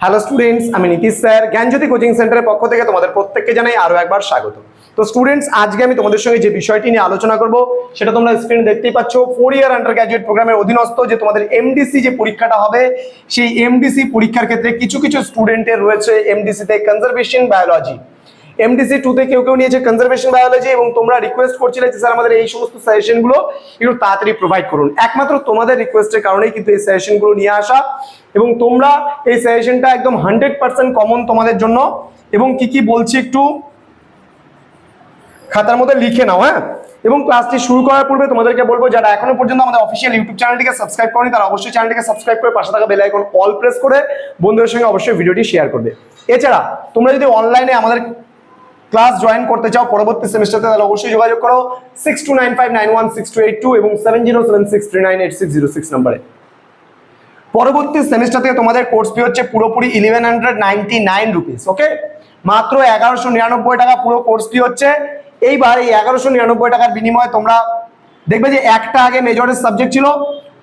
Hello students আমি Nitish sir, জ্ঞানজ্যোতি coaching সেন্টারের পক্ষ থেকে তোমাদের প্রত্যেককে জানাই আরও একবার স্বাগত। তো স্টুডেন্টস আজকে আমি তোমাদের সঙ্গে যে বিষয়টি নিয়ে আলোচনা করব, সেটা তোমরা স্ক্রিনে দেখতেই পাচ্ছ। ফোর ইয়ার আন্ডার গ্র্যাজুয়েট প্রোগ্রামের অধীনস্থ যে তোমাদের এমডিসি যে পরীক্ষাটা হবে, সেই এমডিসি পরীক্ষার ক্ষেত্রে কিছু কিছু স্টুডেন্টের রয়েছে এমডিসিতে কনজারভেশন বায়োলজি এমডিসি টু তে কেউ কেউ নিয়েছে কনজারভেশন বায়োলজি এবং তোমরা রিকোয়েস্ট করছিলে যে স্যার আমাদের এই সমস্ত সাজেশনগুলো একটু তাড়াতাড়ি প্রোভাইড করুন। একমাত্র তোমাদের রিকোয়েস্টের কারণেই কিন্তু এই সাজেশনগুলো নিয়ে আসা এবং তোমরা এই সাজেশনটা একদম হান্ড্রেড পার্সেন্ট কমন তোমাদের জন্য এবং কি কি বলছি একটু খাতার মধ্যে লিখে নাও হ্যাঁ? এবং ক্লাসটি শুরু করার পূর্বে তোমাদেরকে বলব, যারা এখনও পর্যন্ত আমাদের অফিসিয়াল ইউটিউব চ্যানেলটিকে সাবস্ক্রাইব করেনি, তারা অবশ্যই চ্যানেলটিকে সাবস্ক্রাইব করে পাশে থাকা বেল আইকন অল প্রেস করে বন্ধুদের সঙ্গে অবশ্যই ভিডিওটি শেয়ার করবে। এছাড়া তোমরা যদি অনলাইনে আমাদের ক্লাস জয়েন করতে চাও পরবর্তী সেমিস্টারতে তাহলে অবশ্যই যোগাযোগ করো six two nine five nine one six two eight two এবং seven zero seven six three nine eight six zero six নাম্বারে। পরবর্তী সেমিস্টার থেকে তোমাদের কোর্স ফি হচ্ছে পুরোপুরি eleven hundred ninety nine rupees okay মাত্র এগারোশো নিরানব্বই টাকা পুরো কোর্স ফি হচ্ছে। এইবার এই এগারোশো নিরানব্বই টাকার বিনিময়ে তোমরা দেখবে যে একটা আগে মেজরের সাবজেক্ট ছিল,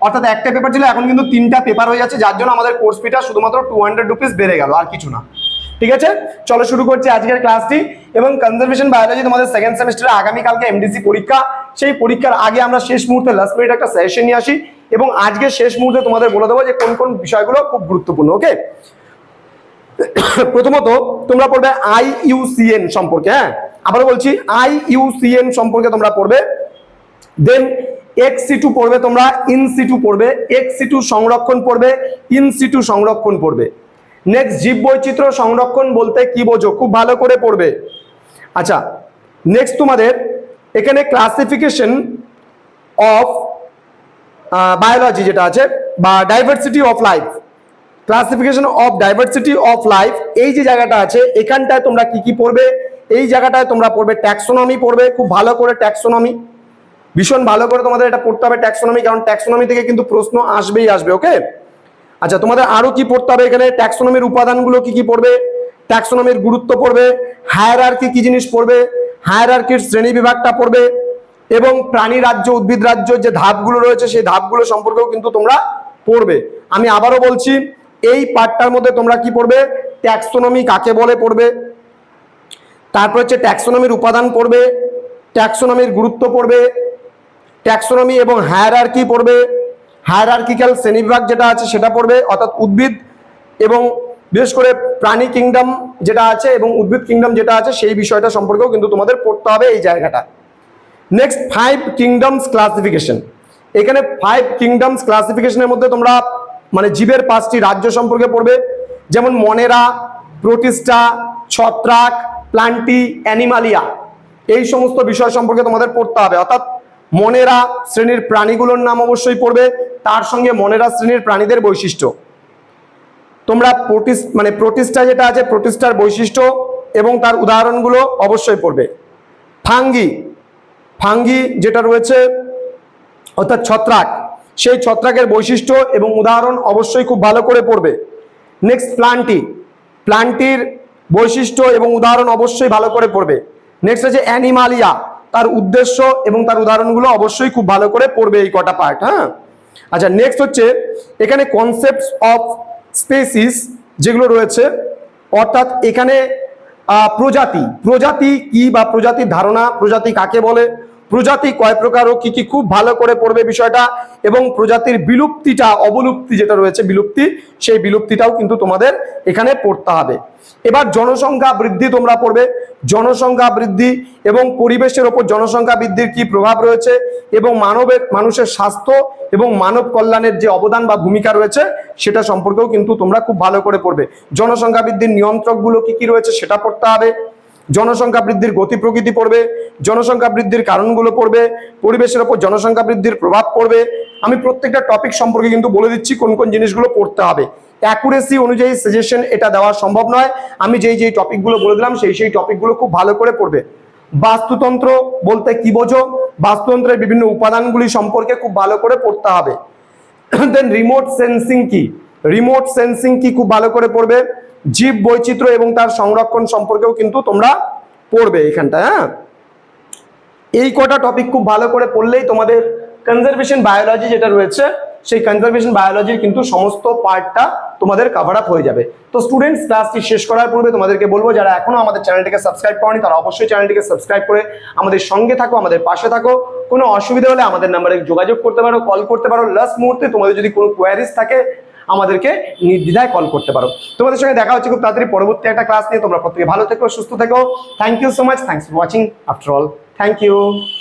অর্থাৎ একটা পেপার ছিল, এখন কিন্তু তিনটা পেপার হয়ে যাচ্ছে, যার জন্য আমাদের কোর্স ফিটা শুধুমাত্র টু হান্ড্রেড রুপিস বেড়ে গেল, আর কিছু না। ঠিক আছে? চলো শুরু করছি আজকের ক্লাসটি এবং কনজারভেশন বায়োলজি তোমাদের সেকেন্ড সেমিস্টারে আগামীকালকে এমডিসি পরীক্ষা। সেই পরীক্ষার আগে আমরা শেষ মুহূর্তে লাস্ট মিনিট একটা সেশন নিয়ে আসি এবং আজকে শেষ মুহূর্তে তোমাদের বলে দেবো যে কোন কোন বিষয়গুলো খুব গুরুত্বপূর্ণ ওকে প্রথমত তোমরা পড়বে আই ইউসিএন সম্পর্কে হ্যাঁ? আবারও বলছি আই ইউসিএন সম্পর্কে তোমরা পড়বে। দেন এক্স সিটু পড়বে তোমরা ইন সিটু পড়বে এক্স সিটু সংরক্ষণ পড়বে ইন সিটু সংরক্ষণ পড়বে। নেক্সট জীব বৈচিত্র্য সংরক্ষণ বলতে কি বোঝো? খুব ভালো করে পড়বে। আচ্ছা নেক্সট তোমাদের এখানে ক্লাসিফিকেশন অফ বায়োলজি যেটা আছে, বা diversity of life classification of diversity of life এই যে জায়গাটা আছে, এখানটায় তোমরা কি কি পড়বে? এই জায়গাটায় তোমরা পড়বে ট্যাক্সোনমি পড়বে, খুব ভালো করে ট্যাক্সোনমি ভীষণ ভালো করে তোমাদের এটা পড়তে হবে ট্যাক্সোনমি কারণ ট্যাক্সোনমি থেকে কিন্তু প্রশ্ন আসবেই আসবে ওকে আচ্ছা তোমাদের আরও কি পড়তে হবে এখানে? ট্যাক্সোনমির উপাদানগুলো কি কি পড়বে? ট্যাক্সোনমির গুরুত্ব পড়বে। হায়ারার্কি কি জিনিস পড়বে? হায়ারার্কির শ্রেণি বিভাগটা পড়বে। এবং প্রাণী রাজ্য, উদ্ভিদ রাজ্য যে ধাপগুলো রয়েছে, সেই ধাপগুলো সম্পর্কেও কিন্তু তোমরা পড়বে। আমি আবারও বলছি, এই পার্টটার মধ্যে তোমরা কি পড়বে? ট্যাক্সোনমি কাকে বলে পড়বে? তারপর হচ্ছে ট্যাক্সোনমির উপাদান পড়বে। ট্যাক্সোনমির গুরুত্ব পড়বে। ট্যাক্সোনমি এবং হায়ারার্কি পড়বে। হায়ারার্কিক্যাল শ্রেণীবিভাগ যেটা আছে সেটা পড়বে, অর্থাৎ উদ্ভিদ এবং বিশেষ করে প্রাণী কিংডম যেটা আছে এবং উদ্ভিদ কিংডম যেটা আছে সেই বিষয়টা সম্পর্কেও কিন্তু তোমাদের পড়তে হবে এই জায়গাটা। নেক্সট ফাইভ কিংডমস ক্লাসিফিকেশন এখানে ফাইভ কিংডমস ক্লাসিফিকেশনের মধ্যে তোমরা মানে জীবের পাঁচটি রাজ্য সম্পর্কে পড়বে, যেমন মনেরা প্রোটিস্টা ছত্রাক, প্লান্টি, অ্যানিমালিয়া। এই সমস্ত বিষয় সম্পর্কে তোমাদের পড়তে হবে। অর্থাৎ মনেরা শ্রেণির প্রাণীগুলোর নাম অবশ্যই পড়বে তার সঙ্গে মনেরা শ্রেণির প্রাণীদের বৈশিষ্ট্য। তোমরা প্রোটিস মানে প্রোটিস্টা যেটা আছে প্রোটিস্টার বৈশিষ্ট্য এবং তার উদাহরণগুলো অবশ্যই পড়বে। ফাঙ্গি। ফাঙ্গি যেটা রয়েছে, অর্থাৎ ছত্রাক, সেই ছত্রাকের বৈশিষ্ট্য এবং উদাহরণ অবশ্যই খুব ভালো করে পড়বে। Next, plenty. প্লান্টির বৈশিষ্ট্য এবং উদাহরণ অবশ্যই ভালো করে পড়বে। নেক্সট হচ্ছে অ্যানিমালিয়া। তার উদ্দেশ্য এবং তার উদাহরণগুলো অবশ্যই খুব ভালো করে পড়বে এই কটা পার্ট হ্যাঁ? আচ্ছা নেক্সট হচ্ছে এখানে কনসেপ্ট অফ স্পেসিস যেগুলো রয়েছে, অর্থাৎ এখানে প্রজাতি। প্রজাতি কি বা প্রজাতির ধারণা, প্রজাতি কাকে বলে? প্রজাতি কয় প্রকার ও কি কি খুব ভালো করে পড়বে বিষয়টা এবং প্রজাতির বিলুপ্তিটা, অবলুপ্তি যেটা রয়েছে বিলুপ্তি, সেই বিলুপ্তিটাও কিন্তু তোমাদের এখানে পড়তে হবে। এবার জনসংখ্যা বৃদ্ধি তোমরা পড়বে। জনসংখ্যা বৃদ্ধি এবং পরিবেশের ওপর জনসংখ্যা বৃদ্ধির কি প্রভাব রয়েছে এবং মানবের, মানুষের স্বাস্থ্য এবং মানব কল্যাণের যে অবদান বা ভূমিকা রয়েছে সেটা সম্পর্কেও কিন্তু তোমরা খুব ভালো করে পড়বে। জনসংখ্যা বৃদ্ধির নিয়ন্ত্রকগুলো কি কি রয়েছে সেটা পড়তে হবে। জনসংখ্যা বৃদ্ধির গতি প্রকৃতি পড়বে, জনসংখ্যা বৃদ্ধির কারণগুলো পড়বে, পরিবেশের ওপর জনসংখ্যা বৃদ্ধির প্রভাব পড়বে। আমি প্রত্যেকটা টপিক সম্পর্কে কিন্তু বলে দিচ্ছি কোন কোন জিনিসগুলো পড়তে হবে। অ্যাকুরেসি অনুযায়ী সাজেশন এটা দেওয়া সম্ভব নয়। আমি যেই যেই টপিকগুলো বলে দিলাম, সেই সেই টপিকগুলো খুব ভালো করে পড়বে। বাস্তুতন্ত্র বলতে কি বোঝো? বাস্তুতন্ত্রের বিভিন্ন উপাদানগুলি সম্পর্কে খুব ভালো করে পড়তে হবে। দেন রিমোট সেন্সিং কি? রিমোট সেন্সিং কি খুব ভালো করে পড়বে? জীব বৈচিত্র্য এবং তার সংরক্ষণ সম্পর্কেও কিন্তু তোমরা পড়বে এখানটা হ্যাঁ? এই কটা টপিক খুব ভালো করে পড়লেই তোমাদের কনজারভেশন বায়োলজি যেটা রয়েছে, সেই কনজারভেশন বায়োলজির কিন্তু সমস্ত পার্টটা তোমাদের কাভার আপ হয়ে যাবে। তো স্টুডেন্টস ক্লাসটি শেষ করার পূর্বে তোমাদেরকে বলব, যারা এখনও আমাদের চ্যানেলটিকে সাবস্ক্রাইব করনি, তারা অবশ্যই চ্যানেলটিকে সাবস্ক্রাইব করে আমাদের সঙ্গে থাকো, আমাদের পাশে থাকো। কোনো অসুবিধা হলে আমাদের নাম্বারে যোগাযোগ করতে পারো কল করতে পারো। লাস্ট মুহূর্তে তোমাদের যদি কোনো কোয়ারিজ থাকে আমাদেরকে নির্দ্বিধায় কল করতে পারো। তোমাদের সঙ্গে দেখা হচ্ছে খুব তাড়াতাড়ি পরবর্তী একটা ক্লাস নিয়ে। তোমরা প্রত্যেকে ভালো থেকো, সুস্থ থেকো। Thank you so much thanks for watching after all thank you